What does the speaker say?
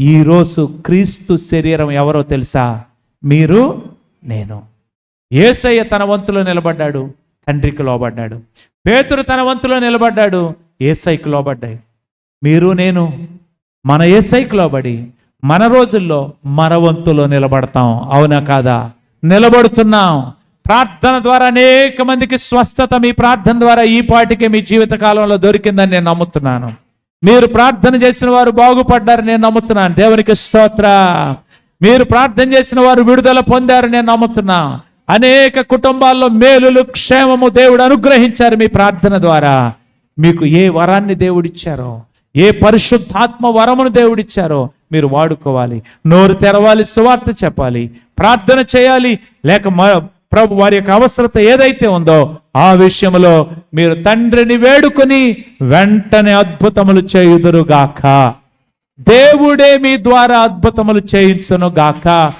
ఈరోజు క్రీస్తు శరీరం ఎవరో తెలుసా? మీరు నేను. ఏసయ్య తన వంతులో నిలబడ్డాడు తండ్రికి లోబడ్డాడు. పేతురు తన వంతులో నిలబడ్డాడు ఏసైకి లోబడ్డాయి. మీరు నేను మన ఏసైకి లోబడి మన రోజుల్లో మన వంతులో నిలబడతాం. అవునా కాదా? నిలబడుతున్నాం. ప్రార్థన ద్వారా అనేక మందికి స్వస్థత మీ ప్రార్థన ద్వారా ఈ పాటికి మీ జీవిత కాలంలో దొరికిందని నేను నమ్ముతున్నాను. మీరు ప్రార్థన చేసిన వారు బాగుపడ్డారు నేను నమ్ముతున్నాను. దేవునికి స్తోత్ర. మీరు ప్రార్థన చేసిన వారు విడుదల పొందారు నేను నమ్ముతున్నా. అనేక కుటుంబాల్లో మేలులు క్షేమము దేవుడు అనుగ్రహించారు మీ ప్రార్థన ద్వారా. మీకు ఏ వరాన్ని దేవుడిచ్చారో ఏ పరిశుద్ధాత్మ వరమును దేవుడిచ్చారో మీరు వాడుకోవాలి. నోరు తెరవాలి సువార్త చెప్పాలి ప్రార్థన చేయాలి. లేక ప్రభు వారి యొక్క అవసరత ఏదైతే ఉందో ఆ విషయంలో మీరు తండ్రిని వేడుకొని వెంటనే అద్భుతములు చేయుదురుగాక. దేవుడే మీ ద్వారా అద్భుతములు చేయించును గాక